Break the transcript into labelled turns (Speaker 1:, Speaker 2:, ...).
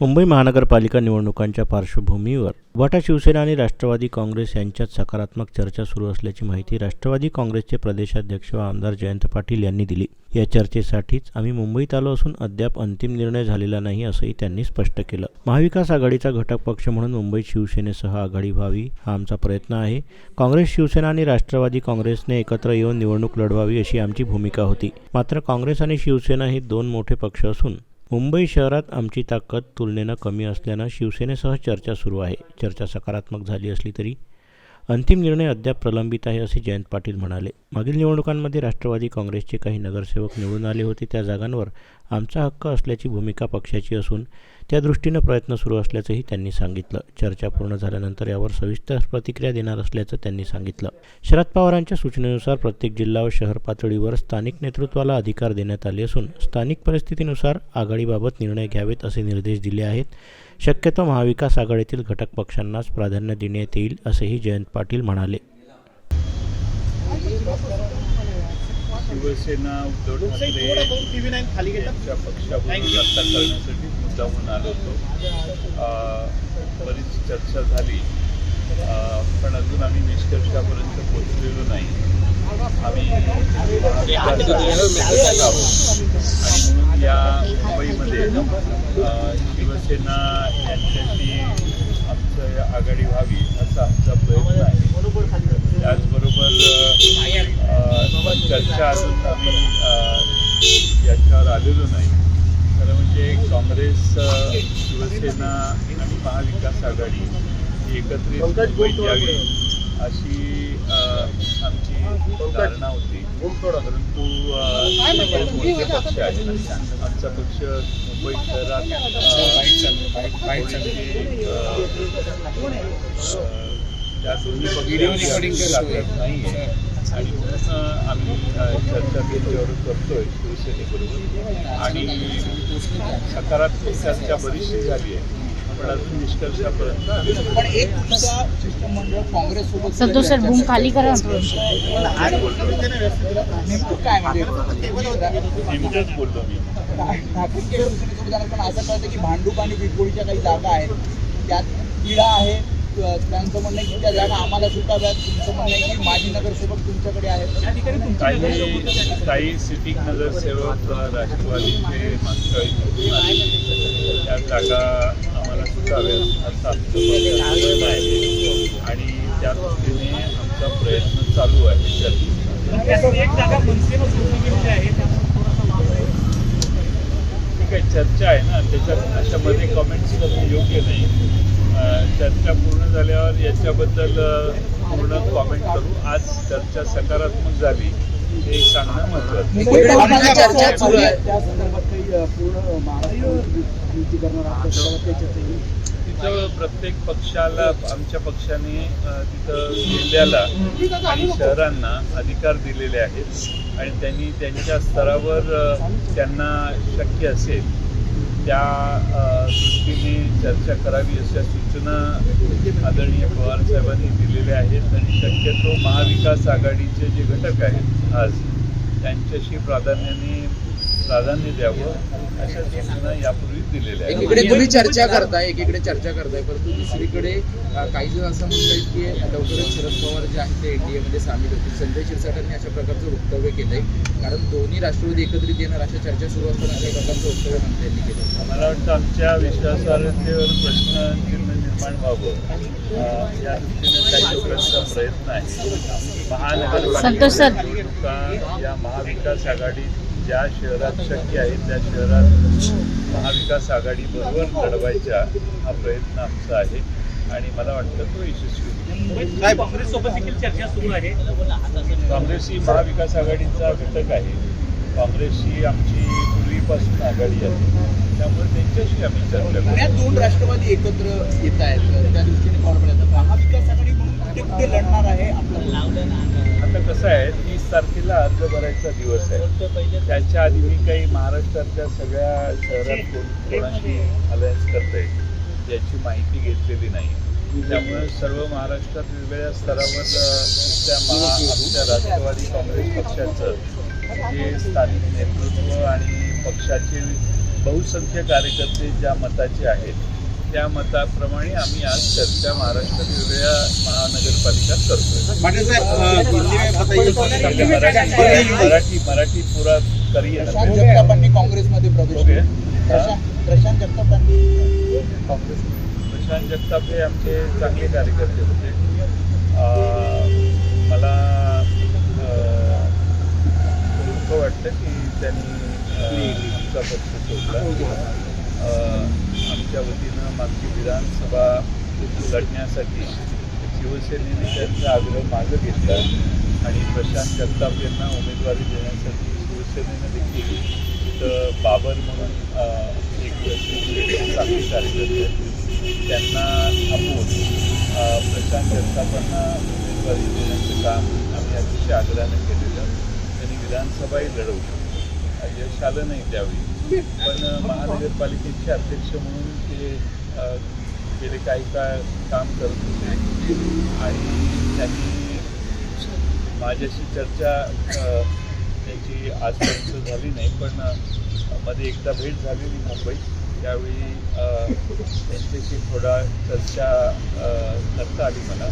Speaker 1: मुंबई महानगरपालिका निवडणुकांच्या पार्श्वभूमीवर वाटा शिवसेना आणि राष्ट्रवादी काँग्रेस यांच्यात सकारात्मक चर्चा सुरू असल्याची माहिती राष्ट्रवादी काँग्रेसचे प्रदेशाध्यक्ष व आमदार जयंत पाटील यांनी दिली. या चर्चेसाठीच आम्ही मुंबईत आलो असून अद्याप अंतिम निर्णय झालेला नाही असंही त्यांनी स्पष्ट केलं. महाविकास आघाडीचा घटक पक्ष म्हणून मुंबईत शिवसेनेसह आघाडी व्हावी हा आमचा प्रयत्न आहे. काँग्रेस शिवसेना आणि राष्ट्रवादी काँग्रेसने एकत्र येऊन निवडणूक लढवावी अशी आमची भूमिका होती. मात्र काँग्रेस आणि शिवसेना हे दोन मोठे पक्ष असून मुंबई शहरात आमची ताकद तुलनेनं कमी असल्यानं शिवसेनेसह चर्चा सुरू आहे. चर्चा सकारात्मक झाली असली तरी अंतिम निर्णय अद्याप प्रलंबित आहे असे जयंत पाटील म्हणाले. मागील निवडणुकांमध्ये राष्ट्रवादी काँग्रेसचे काही नगरसेवक निवडून आले होते. त्या जागांवर आमचा हक्क असल्याची भूमिका पक्षाची असून त्या दृष्टीनं प्रयत्न सुरू असल्याचंही त्यांनी सांगितलं. चर्चा पूर्ण झाल्यानंतर यावर सविस्तर प्रतिक्रिया देणार असल्याचं त्यांनी सांगितलं. शरद पवारांच्या सूचनेनुसार प्रत्येक जिल्हा व शहर पातळीवर स्थानिक नेतृत्वाला अधिकार देण्यात आले असून स्थानिक परिस्थितीनुसार आघाडीबाबत निर्णय घ्यावेत असे निर्देश दिले आहेत. शक्यतो महाविकास आघाडीतील घटक पक्षांनाच प्राधान्य देण्यात येईल असेही जयंत पाटील म्हणाले.
Speaker 2: शिवसेना उद्धव ठाकरे यांच्या पक्षाबरोबर चर्चा करण्यासाठी मुद्दामून आलो होतो. अ, बरीच चर्चा झाली. अ, पण अजून आम्ही निष्कर्षापर्यंत पोहोचलेलो नाही. आम्ही. आणि म्हणून या मुंबईमध्ये अ, शिवसेना यांच्याशी आमचं या आघाडी व्हावी असा आमचा प्रयत्न आहे. चर्चा अजून आम्ही याच्यावर आलेलो नाही. खरं म्हणजे काँग्रेस शिवसेना आणि महाविकास आघाडी ही एकत्रित यावी अशी आमची धारणा होती. परंतु पक्ष आहेत. आमचा पक्ष मुंबई शहरात पक्षांची ताकद नाही आहे आणि म्हणून आम्ही चर्चा त्याच्यावर करतोय शिवसेनेबरोबर आणि सकारात्मक चर्चा बरीचशी झाली आहे. पण अजून निष्कर्षापर्यंत आलेलो नाही.
Speaker 3: पण एक शिष्टमंडळ काँग्रेस
Speaker 4: सर बूम खाली करा.
Speaker 3: नेमकं काय? म्हणजे
Speaker 2: नेमकंच बोललो मी.
Speaker 3: ठाकरे शिवसेनेसोबत जाणार पण असं कळतं की भांडूप आणि बिटकोळीच्या काही जागा आहेत. त्यात पीडा आहे. त्यांचं म्हणणं की त्या जागा आम्हाला सुटाव्यात तुमचं म्हणणं आहे की माजी नगरसेवक तुमच्याकडे आहेत
Speaker 2: काही सिटिंग नगरसेवक राष्ट्रवादीचे. त्या जागा आम्हाला आहे आणि त्या दृष्टीने आमचा प्रयत्न चालू आहे.
Speaker 5: एक जागा गेलेली आहे
Speaker 2: ठीक आहे चर्चा आहे ना त्याच्यात त्याच्यामध्ये कॉमेंट्स करणं योग्य नाही चर्चा पूर्ण झाल्यावर याच्याबद्दल पूर्ण कॉमेंट करू. आज चर्चा सकारात्मक झाली. हे सांगणं
Speaker 3: होईल?
Speaker 2: तिथं प्रत्येक पक्षाला आमच्या पक्षाने तिथं जिल्ह्याला आणि शहरांना अधिकार दिलेले आहेत. आणि त्यांनी त्यांच्या स्तरावर त्यांना शक्य असेल त्या दृष्टीने चर्चा करावी अशा सूचना आदरणीय पवार साहेबांनी दिलेल्या आहेत आणि शक्यतो महाविकास आघाडीचे जे घटक आहेत आज त्यांच्याशी प्राधान्याने प्राधान्य द्यावं अशा सूचना यापूर्वी दिलेल्या आहेत.
Speaker 6: एकीकडे तुम्ही चर्चा करताय एकीकडे चर्चा करताय परंतु दुसरीकडे काही जण असं म्हणतात की लवकरच शरद पवार जे आहेत ते एनडीए मध्ये सामील होतील. संजय शिरसाटांनी अशा प्रकारचं वक्तव्य केलंय. कारण दोन्ही राष्ट्रवादी एकत्रित येणार अशा चर्चा सुरू असताना अशा प्रकारचं वक्तव्य मंत्र्यांनी केलं
Speaker 2: मला वाटतं आमच्या विश्वासार्हतेवर प्रश्न चिन्ह निर्माण व्हावं. या दृष्टीने काही लोकांचा प्रयत्न आहे. महानगरपालिका या महाविकास आघाडीत ज्या शहरात शक्य आहे त्या शहरात महाविकास आघाडीबरोबर लढवायचा हा प्रयत्न आमचा आहे. आणि मला वाटतं तो यशस्वी
Speaker 5: काँग्रेससोबत देखील चर्चा सुरू आहे?
Speaker 2: काँग्रेस ही महाविकास आघाडीचा घटक आहे. काँग्रेसची आमची पूर्वीपासून आघाडी आहे. त्यामुळे त्यांच्याशी आम्ही चर्चा करू.
Speaker 3: पुण्यात दोन राष्ट्रवादी एकत्र येत आहेत. त्या दृष्टीने महाविकास आघाडी म्हणून कुठे कुठे लढणार आहे
Speaker 2: आता कसं आहे तारखेला अर्ज भरायचा दिवस आहे. त्याच्या आधी मी काही महाराष्ट्रातल्या सगळ्या शहरात कोण कोणाशी अलायन्स करते याची माहिती घेतलेली नाही. त्यामुळे सर्व महाराष्ट्रात वेगवेगळ्या स्तरावर त्या महा आमच्या राष्ट्रवादी काँग्रेस पक्षाचं जे स्थानिक नेतृत्व आणि पक्षाचे बहुसंख्य कार्यकर्ते ज्या मताचे आहेत त्या मताप्रमाणे आम्ही आज चर्चा महाराष्ट्र वेगवेगळ्या महानगरपालिकात करतोय. मराठी मराठी मराठी पूरा
Speaker 3: प्रशांत जगतापांनी काँग्रेसमध्ये प्रवेश प्रशांत जगतापांनी
Speaker 2: काँग्रेस प्रशांत जगताप हे आमचे चांगले कार्यकर्ते होते अं, मला अं, दुःख वाटतं की त्यांनी अं, आमचा पक्ष सोडला अं, आमच्या वतीनं मागची विधानसभा लढण्यासाठी शिवसेनेने त्यांचा आग्रह मागं घेतला आणि प्रशांत जगताप यांना उमेदवारी देण्यासाठी शिवसेनेनं देखील तर बाबर म्हणून एक शिवसेनेचे चांगले कार्यकर्ते त्यांना थांबवून प्रशांत जगतापांना उमेदवारी देण्याचं काम आम्ही अतिशय आग्रहाने केलेलं. त्यांनी विधानसभाही लढवली. यश आलं नाही त्यावेळी. पण महानगरपालिकेचे अध्यक्ष म्हणून ते गेले काही काळ काम करत होते. आणि त्यांनी माझ्याशी चर्चा त्यांची आजपर्यंत झाली नाही पण मध्ये एकदा भेट झालेली मुंबईत. त्यावेळी त्यांच्याशी थोडा चर्चा करता आली मला.